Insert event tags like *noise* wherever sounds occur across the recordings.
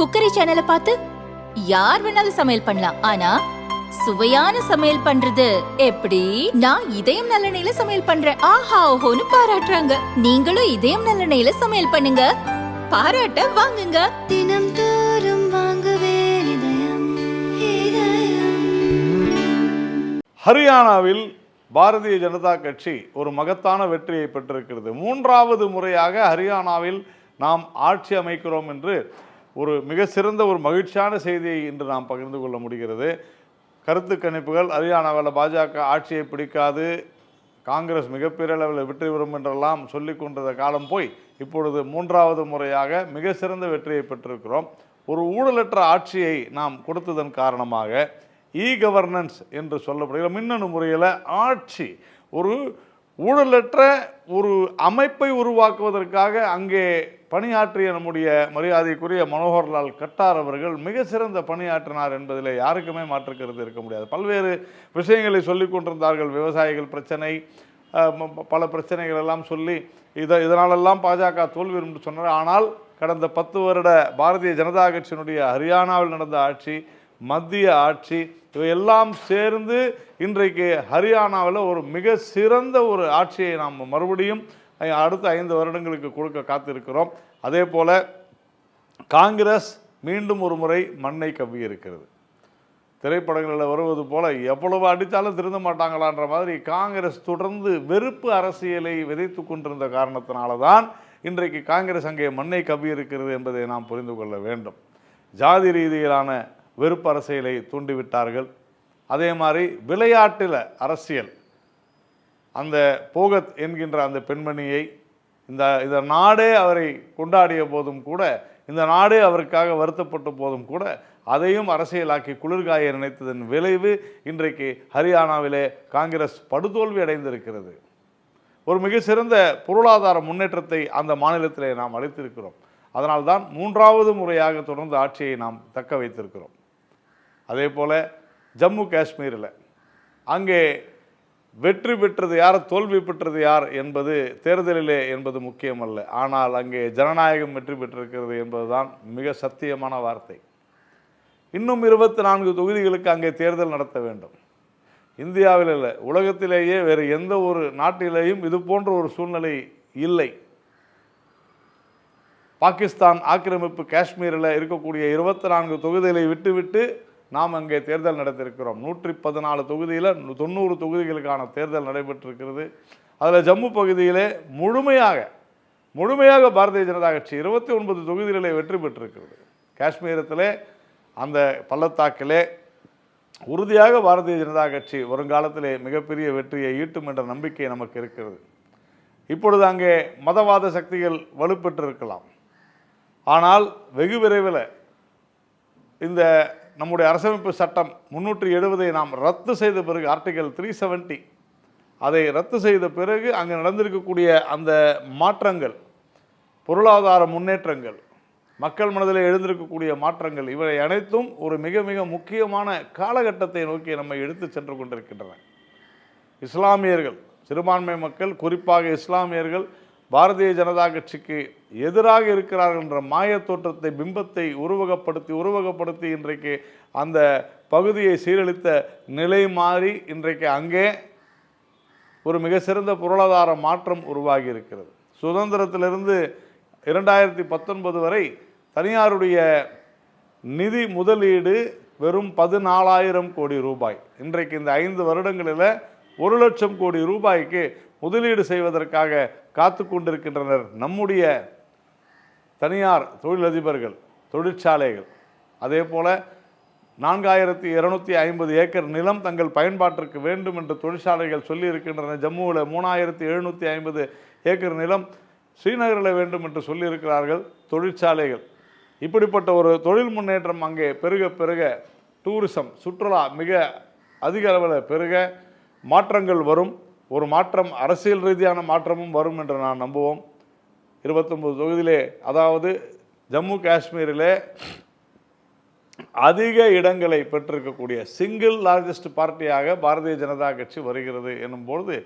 Cookery சேனலை பார்த்து யார் வேணாலும் சமையல் பண்ணலாம். ஆனா சுவையான சமையல் பண்றது எப்படி? நான் இதயம் நல்லெண்ணெயில சமையல் பண்றேன். ஆஹா ஓஹோன்னு பாராட்டுறாங்க. நீங்களும் இதயம் நல்லெண்ணெயில சமையல் பண்ணுங்க. பாராட்ட வாங்குங்க. தினம் தோறும் வாங்குவே இதயம் இதயம். ஹரியானாவில் பாரதிய ஜனதா கட்சி ஒரு மகத்தான வெற்றியை பெற்றிருக்கிறது. மூன்றாவது முறையாக ஹரியானாவில் நாம் ஆட்சி அமைக்கிறோம் என்று ஒரு மிக சிறந்த ஒரு மகிழ்ச்சியான செய்தியை இன்று நாம் பகிர்ந்து கொள்ள முடிகிறது. கருத்து கணிப்புகள் ஹரியானாவில் பாஜக ஆட்சியை பிடிக்காது காங்கிரஸ் மிகப்பெரிய அளவில் வெற்றி பெறும் என்றெல்லாம் சொல்லிக் கொண்டிருந்த காலம் போய் இப்பொழுது மூன்றாவது முறையாக மிக சிறந்த வெற்றியை பெற்றிருக்கிறோம். ஒரு ஊழலற்ற ஆட்சியை நாம் கொடுத்ததன் காரணமாக இ கவர்னன்ஸ் என்று சொல்லப்படுகிற மின்னணு முறையில் ஆட்சி ஒரு ஊழலற்ற ஒரு அமைப்பை உருவாக்குவதற்காக அங்கே பணியாற்றிய நம்முடைய மரியாதைக்குரிய மனோகர்லால் கட்டார் அவர்கள் மிக சிறந்த பணியாற்றினார் என்பதில் யாருக்குமே மாற்றுக்கிறது இருக்க முடியாது. பல்வேறு விஷயங்களை சொல்லிக் கொண்டிருந்தார்கள். விவசாயிகள் பிரச்சனை பல பிரச்சனைகள் எல்லாம் சொல்லி இதை இதனாலெல்லாம் பாஜக தோல்வி என்று சொன்னார். ஆனால் கடந்த பத்து வருட பாரதிய ஜனதா கட்சியினுடைய ஹரியானாவில் நடந்த ஆட்சி மத்திய ஆட்சி இவையெல்லாம் சேர்ந்து இன்றைக்கு ஹரியானாவில் ஒரு மிக சிறந்த ஒரு ஆட்சியை நாம் மறுபடியும் அடுத்த ஐந்து வருடங்களுக்கு கொடுக்க காத்திருக்கிறோம். அதே போல் காங்கிரஸ் மீண்டும் ஒரு முறை மண்ணை கவ்வி இருக்கிறது. திரைப்படங்களில் வருவது போல் எவ்வளவு அடித்தாலும் திருந்த மாட்டாங்களான்ற மாதிரி காங்கிரஸ் தொடர்ந்து வெறுப்பு அரசியலை விதைத்து கொண்டிருந்த காரணத்தினால தான் இன்றைக்கு காங்கிரஸ் அங்கே மண்ணை கவ்வி இருக்கிறது என்பதை நாம் புரிந்து கொள்ள வேண்டும். ஜாதி ரீதியிலான வெறுப்பு அரசியலை தூண்டிவிட்டார்கள். அதே மாதிரி விளையாட்டில் அரசியல். அந்த போகத் என்கின்ற அந்த பெண்மணியை இந்த இந்த நாடே அவரை கொண்டாடிய போதும் கூட இந்த நாடே அவருக்காக வருத்தப்பட்ட போதும் கூட அதையும் அரசியலாக்கி குளிர்காய நினைத்ததன் விளைவு இன்றைக்கு ஹரியானாவிலே காங்கிரஸ் படுதோல்வி அடைந்திருக்கிறது. ஒரு மிக சிறந்த பொருளாதார முன்னேற்றத்தை அந்த மாநிலத்திலே நாம் அளித்திருக்கிறோம். அதனால்தான் மூன்றாவது முறையாக தொடர்ந்து ஆட்சியை நாம் தக்க வைத்திருக்கிறோம். அதே போல் ஜம்மு காஷ்மீரில் அங்கே வெற்றி பெற்றது யார் தோல்வி பெற்றது யார் என்பது தேர்தலிலே என்பது முக்கியமல்ல. ஆனால் அங்கே ஜனநாயகம் வெற்றி பெற்றிருக்கிறது என்பதுதான் மிக சத்தியமான வார்த்தை. இன்னும் இருபத்தி நான்கு தொகுதிகளுக்கு அங்கே தேர்தல் நடத்த வேண்டும். இந்தியாவில் இல்லை உலகத்திலேயே வேறு எந்த ஒரு நாட்டிலேயும் இது போன்ற ஒரு சூழ்நிலை இல்லை. பாகிஸ்தான் ஆக்கிரமிப்பு காஷ்மீரில் இருக்கக்கூடிய இருபத்தி நான்கு தொகுதிகளை விட்டுவிட்டு நாம் அங்கே தேர்தல் நடத்தியிருக்கிறோம். நூற்றி பதினாலு தொகுதியில் தொண்ணூறு தொகுதிகளுக்கான தேர்தல் நடைபெற்றிருக்கிறது. அதில் ஜம்மு பகுதியிலே முழுமையாக முழுமையாக பாரதிய ஜனதா கட்சி இருபத்தி ஒன்பது தொகுதிகளிலே வெற்றி பெற்றிருக்கிறது. காஷ்மீரத்திலே அந்த பள்ளத்தாக்கிலே உறுதியாக பாரதிய ஜனதா கட்சி வருங்காலத்திலே மிகப்பெரிய வெற்றியை ஈட்டும் என்ற நம்பிக்கை நமக்கு இருக்கிறது. இப்பொழுது அங்கே மதவாத சக்திகள் வலுப்பெற்றிருக்கலாம். ஆனால் வெகு விரைவில் இந்த நம்முடைய அரசமைப்பு சட்டம் முன்னூற்றி எழுபதை நாம் ரத்து செய்த பிறகு ஆர்டிகல் த்ரீ செவன்ட்டி அதை ரத்து செய்த பிறகு அங்கே நடந்திருக்கக்கூடிய அந்த மாற்றங்கள் பொருளாதார முன்னேற்றங்கள் மக்கள் மனதில் எழுந்திருக்கக்கூடிய மாற்றங்கள் இவை அனைத்தும் ஒரு மிக மிக முக்கியமான காலகட்டத்தை நோக்கி நம்மை எடுத்து சென்று கொண்டிருக்கின்றன. இஸ்லாமியர்கள் சிறுபான்மை மக்கள் குறிப்பாக இஸ்லாமியர்கள் பாரதிய ஜனதா கட்சிக்கு எதிராக இருக்கிறார்கள் என்ற மாயத் தோற்றத்தை பிம்பத்தை உருவகப்படுத்தி உருவகப்படுத்தி இன்றைக்கு அந்த பகுதியை சீரழித்த நிலை மாறி இன்றைக்கு அங்கே ஒரு மிக சிறந்த பொருளாதார மாற்றம் உருவாகி இருக்கிறது சுதந்திரத்திலிருந்து இரண்டாயிரத்தி பத்தொன்பது வரை தனியாருடைய நிதி முதலீடு வெறும் பதினாலாயிரம் கோடி ரூபாய். இன்றைக்கு இந்த ஐந்து வருடங்களில் ஒரு லட்சம் கோடி ரூபாய்க்கு முதலீடு செய்வதற்காக காத்து கொண்டிருக்கின்றனர் நம்முடைய தனியார் தொழிலதிபர்கள் தொழிற்சாலைகள். அதே போல நான்காயிரத்தி இருநூத்தி ஐம்பது ஏக்கர் நிலம் தங்கள் பயன்பாட்டிற்கு வேண்டும் என்று தொழிற்சாலைகள் சொல்லி இருக்கின்றன ஜம்முவில் மூணாயிரத்தி எழுநூற்றி ஐம்பது ஏக்கர் நிலம் ஸ்ரீநகரில் வேண்டும் என்று சொல்லியிருக்கிறார்கள் தொழிற்சாலைகள். இப்படிப்பட்ட ஒரு தொழில் முன்னேற்றம் அங்கே பெருக பெருக டூரிசம் சுற்றுலா மிக அதிக அளவில் பெருக மாற்றங்கள் வரும். ஒரு மாற்றம் அரசியல் ரீதியான மாற்றமும் வரும் என்று நான் நம்புவோம். இருபத்தொம்பது தொகுதியிலே அதாவது ஜம்மு காஷ்மீரிலே அதிக இடங்களை பெற்றிருக்கக்கூடிய சிங்கிள் லார்ஜஸ்ட் பார்ட்டியாக பாரதிய ஜனதா கட்சி வருகிறது என்னும்பொழுது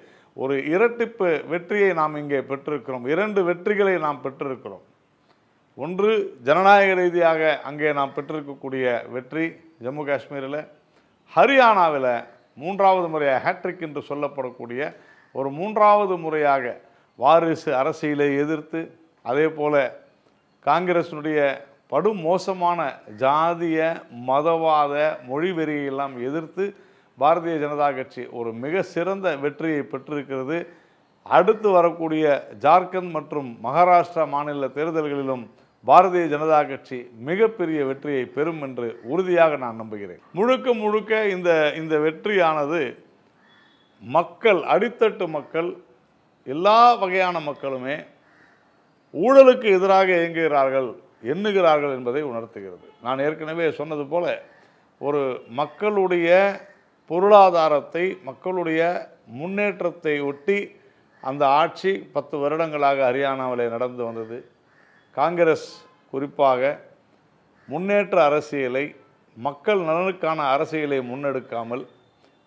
ஒரு இரட்டிப்பு வெற்றியை நாம் இங்கே பெற்றிருக்கிறோம். இரண்டு வெற்றிகளை நாம் பெற்றிருக்கிறோம். ஒன்று ஜனநாயக ரீதியாக அங்கே நாம் பெற்றிருக்கக்கூடிய வெற்றி ஜம்மு காஷ்மீரில். ஹரியானாவில் மூன்றாவது முறையாக ஹேட்ரிக் என்று சொல்லப்படக்கூடிய ஒரு மூன்றாவது முறையாக வாரிசு அரசியலை எதிர்த்து அதே போல் காங்கிரஸினுடைய படுமோசமான ஜாதிய மதவாத மொழிவெறியெல்லாம் எதிர்த்து பாரதிய ஜனதா கட்சி ஒரு மிக சிறந்த வெற்றியை பெற்றிருக்கிறது. அடுத்து வரக்கூடிய ஜார்க்கண்ட் மற்றும் மகாராஷ்டிரா மாநில தேர்தல்களிலும் பாரதிய ஜனதா கட்சி மிகப்பெரிய வெற்றியை பெறும் என்று உறுதியாக நான் நம்புகிறேன். முழுக்க முழுக்க இந்த இந்த வெற்றியானது மக்கள் அடித்தட்டு மக்கள் எல்லா வகையான மக்களுமே ஊழலுக்கு எதிராக இயங்குகிறார்கள் எண்ணுகிறார்கள் என்பதை உணர்த்துகிறது. நான் ஏற்கனவே சொன்னது போல ஒரு மக்களுடைய பொருளாதாரத்தை மக்களுடைய முன்னேற்றத்தை ஒட்டி அந்த ஆட்சி பத்து வருடங்களாக ஹரியானாவில் நடந்து வந்தது. காங்கிரஸ் குறிப்பாக முன்னேற்ற அரசியலை மக்கள் நலனுக்கான அரசியலை முன்னெடுக்காமல்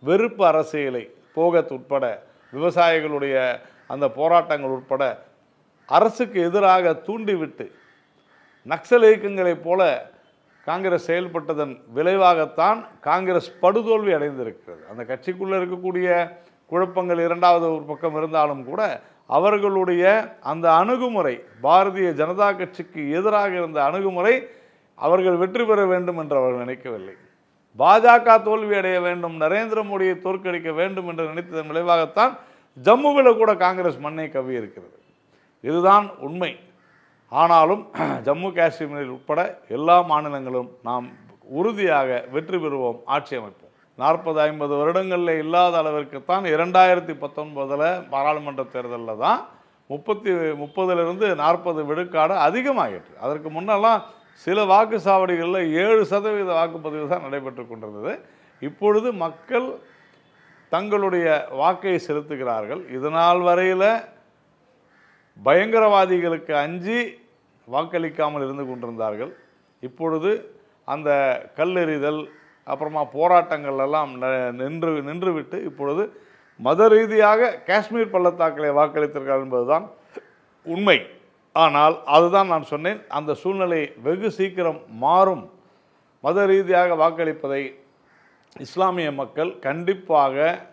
வெறுப்பு அரசியலை போகத் உட்பட விவசாயிகளுடைய அந்த போராட்டங்கள் உட்பட அரசுக்கு எதிராக தூண்டிவிட்டு நக்சல் இயக்கங்களைப் போல காங்கிரஸ் செயல்பட்டதன் விளைவாகத்தான் காங்கிரஸ் படுதோல்வி அடைந்திருக்கிறது. அந்த கட்சிக்குள்ளே இருக்கக்கூடிய குழப்பங்கள் இரண்டாவது ஒரு பக்கம் இருந்தாலும் கூட அவர்களுடைய அந்த அணுகுமுறை பாரதிய ஜனதா கட்சிக்கு எதிராக இருந்த அணுகுமுறை அவர்கள் வெற்றி பெற வேண்டும் என்று அவர்கள் நினைக்கவில்லை. பாஜக தோல்வி அடைய வேண்டும் நரேந்திர மோடியை தோற்கடிக்க வேண்டும் என்று நினைத்ததன் விளைவாகத்தான் ஜம்முவில் கூட காங்கிரஸ் மண்ணை கவி இருக்கிறது. இதுதான் உண்மை. ஆனாலும் *clears throat* ஜம்மு காஷ்மீரில் உட்பட எல்லா மாநிலங்களும் நாம் உறுதியாக வெற்றி பெறுவோம் ஆட்சி அமைப்போம். நாற்பது ஐம்பது வருடங்களில் இல்லாத அளவிற்குத்தான் இரண்டாயிரத்தி பத்தொன்பதில் பாராளுமன்ற தேர்தலில் தான் முப்பத்தி முப்பதுலேருந்து நாற்பது விழுக்காடு அதிகமாகிட்டு அதற்கு முன்னெல்லாம் சில வாக்குச்சாவடிகளில் ஏழு சதவீத வாக்குப்பதிவு தான் நடைபெற்று கொண்டிருந்தது. இப்பொழுது மக்கள் தங்களுடைய வாக்கை செலுத்துகிறார்கள். இதனால் வரையில் பயங்கரவாதிகளுக்கு அஞ்சி வாக்களிக்காமல் இருந்து கொண்டிருந்தார்கள். இப்பொழுது அந்த கல்லெறிதல் அப்புறமா போராட்டங்கள் எல்லாம் ந- நின்று நின்றுவிட்டு இப்பொழுது மத ரீதியாக காஷ்மீர் பள்ளத்தாக்களை வாக்களித்திருக்கிறார் என்பதுதான் உண்மை. ஆனால் அதுதான் நான் சொன்னேன் அந்த சூழ்நிலை வெகு சீக்கிரம் மாறும். மத ரீதியாக வாக்களிப்பதை இஸ்லாமிய மக்கள் கண்டிப்பாக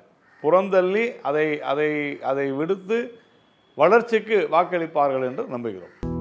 புறந்தள்ளி அதை அதை அதை விடுத்து வளர்ச்சிக்கு வாக்களிப்பார்கள் என்று நம்புகிறோம்.